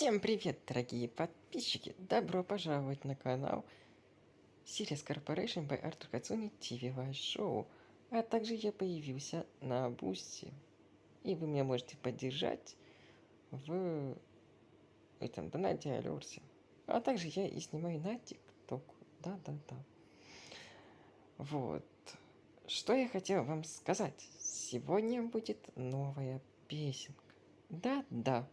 Всем привет, дорогие подписчики! Добро пожаловать на канал Sirius Corporation by Артур Кацуни TV Ваш Шоу. А также я появился на Бусти. И вы меня можете поддержать в этом донате Алерсе. А также я и снимаю на ТикТок. Да-да-да. Вот. Что я хотел вам сказать. Сегодня будет новая песенка. Да-да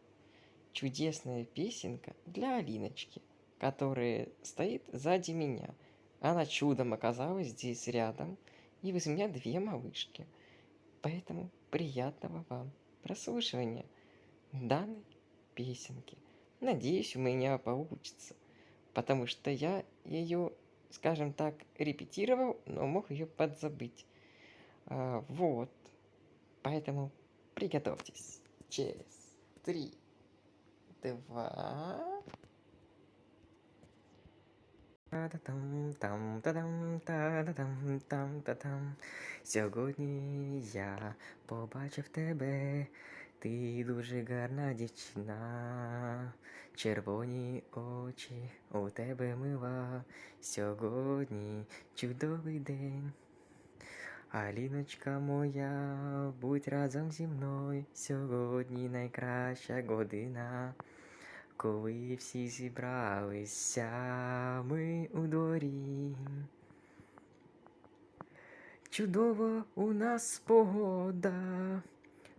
чудесная песенка для Алиночки, которая стоит сзади меня. Она чудом оказалась здесь рядом, и из меня две малышки. Поэтому приятного вам прослушивания данной песенки. Надеюсь, у меня получится, потому что я ее, скажем так, репетировал, но мог ее подзабыть. А, вот. Поэтому приготовьтесь. Через три, два. Та-да-там, там, та-дам, та-да-там. Сьогодні я побачив тебе. Ти дуже гарна дівчина. Червоні очі у тебе мила. Сьогодні чудовий день. Аліночка моя, будь разом зі мною. Сьогодні найкраща година. Коли всі зібралися ми у дворі. Чудова у нас погода,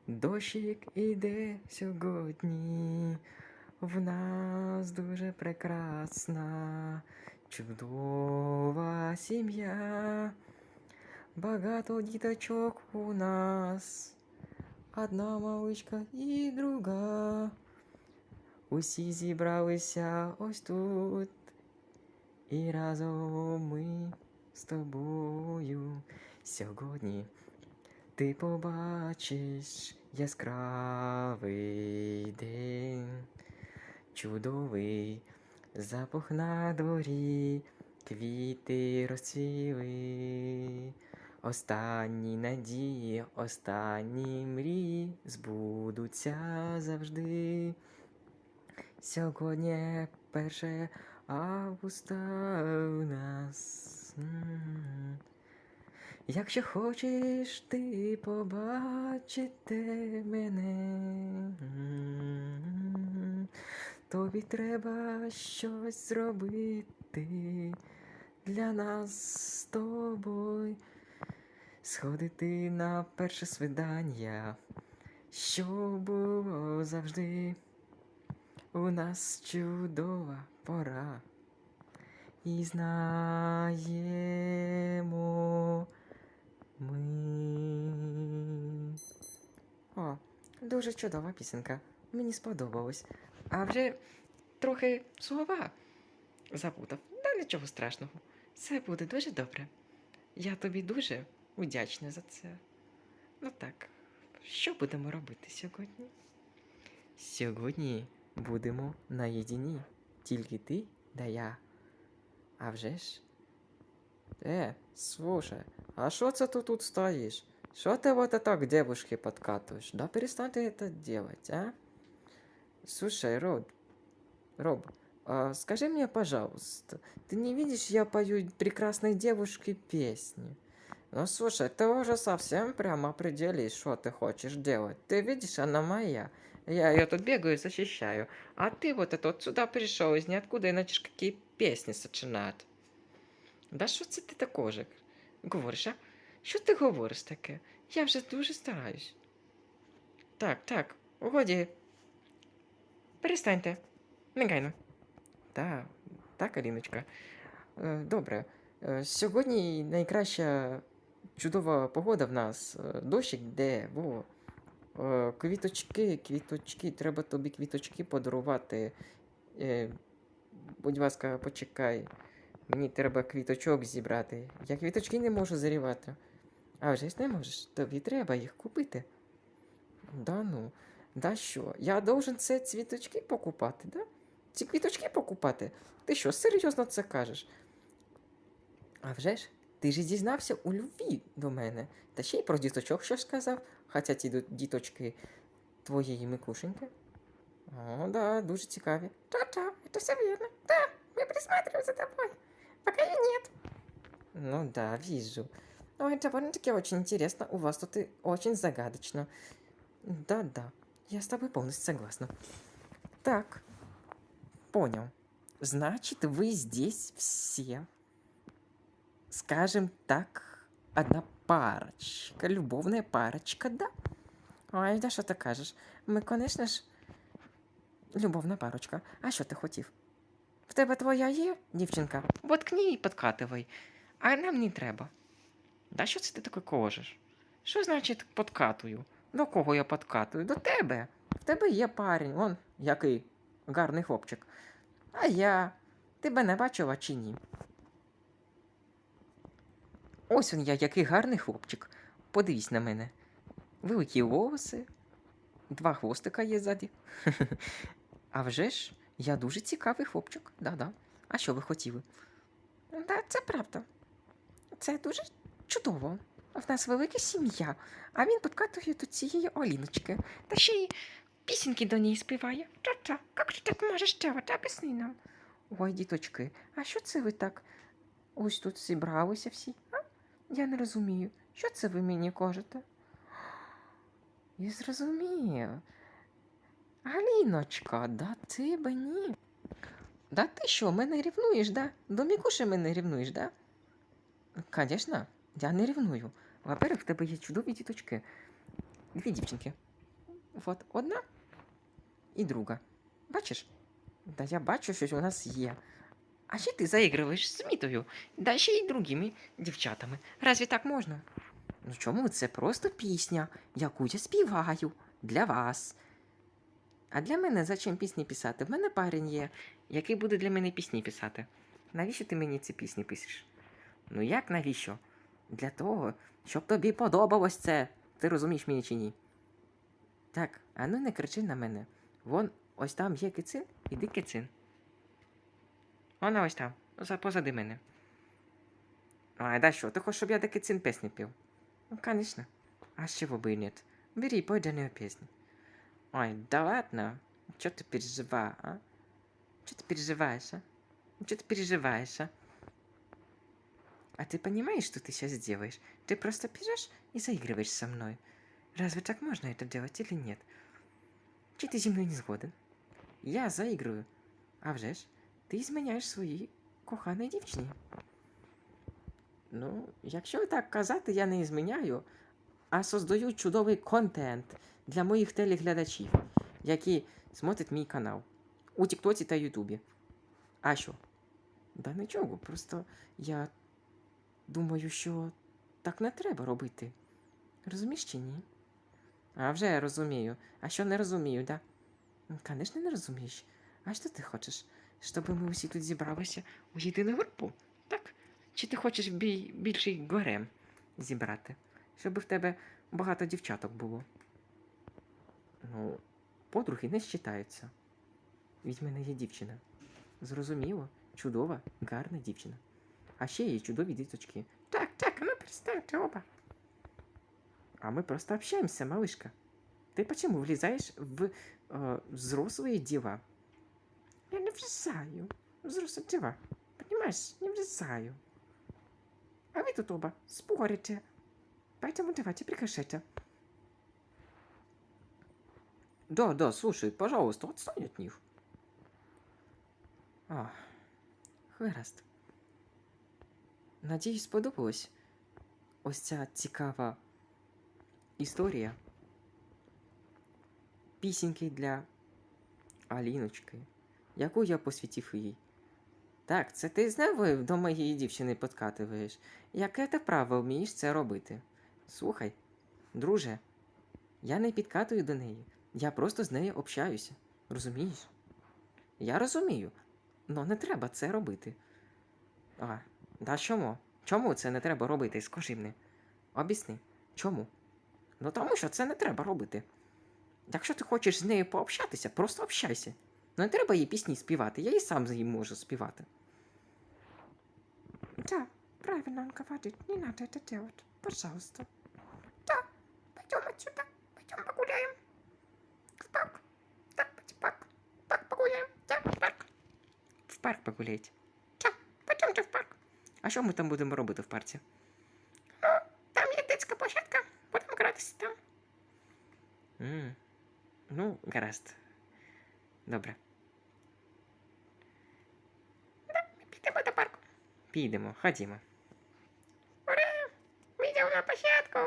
дощик іде сьогодні. В нас дуже прекрасна, чудова сім'я. Багато діточок у нас. Одна маличка і друга. Усі зібралися ось тут. І разом ми з тобою сьогодні ти побачиш яскравий день, чудовий запах на дворі, квіти розцвіли. Останні надії, останні мрії збудуться завжди. Сьогодні перше августа у нас. Якщо хочеш ти побачити мене, тобі треба щось зробити для нас з тобою. Сходити на перше свидання, що було завжди. У нас чудова пора. І знаємо ми. О, дуже чудова пісенька. Мені сподобалось. А вже трохи слова запутав. Да нічого страшного. Все буде дуже добре. Я тобі дуже вдячна за це. Ну так, що будемо робити сьогодні? Сьогодні будемо наєдині. Тільки ти да я. А вже ж? Е, слушай, а що це ти тут стоїш? Що ти вот это к девушке подкатываешь? Да перестань ты это делать, а? Слушай, Роб, Роб, а скажи мне, пожалуйста, ты не видишь, я пою прекрасной девушке песни? Ну слушай, ты уже совсем прямо определись, что ты хочешь делать. Ты видишь, она моя. Я ее тут бегаю и защищаю. А ты вот это вот сюда пришел из ниоткуда и начнешь какие песни сочинать. Да що це ти такоже говориш, а? Що ти говориш таке? Я вже дуже стараюсь. Так, так, годі. Перестаньте. Негайно. Так, так, Аліночка. Е, Добре. Е, Сьогодні найкраща чудова погода в нас. Е, Дощик де, во. Е, Квіточки, квіточки, треба тобі квіточки подарувати. Е, Будь ласка, почекай. Мені треба квіточок зібрати. Я квіточки не можу зарівати. А вже ж не можеш, тобі треба їх купити. Да ну, да що? Я должен це цвіточки покупати, да? Ці квіточки покупати? Ти що, серйозно це кажеш? А вже ж, ти ж дізнався у любві до мене. Та ще й про діточок щось сказав, хоча ці ду- діточки твоєї Микушеньки. О, да, дуже цікаві. Да-да, это все верно. Да, мы присматриваем за тобой. Пока ее нет. Ну да, вижу. Ой, довольно-таки очень интересно. У вас тут и очень загадочно. Да-да, я с тобой полностью согласна. Так, понял. Значит, вы здесь все, скажем так, одна парочка, любовная парочка, да? Ой, да що ти кажеш? Ми, конечно ж, любовна парочка. А що ти хотів? В тебе твоя є, дівчинка? От к ній подкативай. А нам не треба. Да що це ти таке кожеш? Що значить подкатую? До кого я подкатую? До тебе. В тебе є парень, он який гарний хлопчик. А я тебе не бачила чи ні? Ось він я, який гарний хлопчик. Подивись на мене. Великі волоси, два хвостика є ззаді. А вже ж, я дуже цікавий хлопчик. Да-да. А що ви хотіли? Да, це правда. Це дуже чудово. В нас велика сім'я, а він подкатує до цієї Оліночки. Та ще й пісеньки до неї співає. Та-та, як ти так можеш делать? Об'ясни нам. Ой, діточки, а що це ви так ось тут зібралися всі? А? Я не розумію. Що це ви мені кажете? Я зрозумів. Аліночка, да ти б ні. Да ти що, мене рівнуєш, да? До Мікуші мене рівнуєш, да? Звісно, я не рівную. Во-первых, в тебе є чудові діточки. Дві дівчинки. От одна і друга. Бачиш? Да я бачу, що у нас є. А ще ти заігруєш з Мітою, да ще й другими дівчатами. Разві так можна? Ну чому це просто пісня, яку я співаю для вас. А для мене зачем пісні писати? В мене парень є, який буде для мене пісні писати. Навіщо ти мені ці пісні пишеш? Ну як навіщо? Для того, щоб тобі подобалось це. Ти розумієш мені чи ні? Так, а ну не кричи на мене. Вон ось там є кицин, іди кицин. Вона ось там, за- позади мене. А, да що, ти хочеш, щоб я до кицин пісні пів? Ну, конечно. А с чего бы и нет? Бери, пой для нее песню. Ой, да ладно. Че ты переживаешь, а? Че ты переживаешь, а? Че ты переживаешь, а? А ты понимаешь, что ты сейчас делаешь? Ты просто берешь и заигрываешь со мной. Разве так можно это делать или нет? Чи ты зі мною не згоден? Я заигрываю. А вже ж, Ти зміняєш своїй коханій дівчині. Ну, якщо так казати, я не зміняю, а создаю чудовий контент для моїх телеглядачів, які смотрять мій канал у Тіктоці та Ютубі. А що? Да нічого, просто я думаю, що так не треба робити. Розумієш чи ні? А вже я розумію. А що не розумію, да? Звісно, не розумієш. А що ти хочеш? Щоб ми усі тут зібралися у єдину групу? Так? Чи ти хочеш бій, більший горем зібрати? Щоб в тебе багато дівчаток було. Ну, подруги не считаються. Від мене є дівчина. Зрозуміло, чудова, гарна дівчина. А ще є чудові діточки. Так, так, ну перестаньте оба. А мы просто общаемся, малышка. Ты почему влезаешь в э, взрослые дела? Я не влезаю. Взрослые дела. Понимаешь, не влезаю. А вы тут оба спорите. Поэтому давайте прекращайте. Да, да, слушай, пожалуйста, отстань от них. А, гаразд. Надіюсь, сподобалась ось ця цікава історія. Пісіньки для Аліночки, Яку я посвятив їй. Так, це ти знову до моєї дівчини подкатуєш. Яке ти право вмієш це робити? Слухай, друже, я не підкатую до неї. Я просто з нею общаюся. Розумієш? Я розумію, але не треба це робити. А, да чому? Чому це не треба робити? Скажи мені. Об'ясни, чому? Ну тому що це не треба робити. Якщо ти хочеш з нею пообщатися, просто общайся. Ну не треба їй пісні співати, я і сам її можу співати. Да, правильно он говорит. Не надо это делать. Пожалуйста. Да, пойдем отсюда. Пойдем погуляем. В парк. Так, пойти в парк. погулять. Та, пойдемте в парк. А що ми там будемо робити в парці? Ну, там є дитяча площадка, будемо гратися там. м Ну, гаразд. Добре, Підемо, ходімо. Ура! Ми на площадку.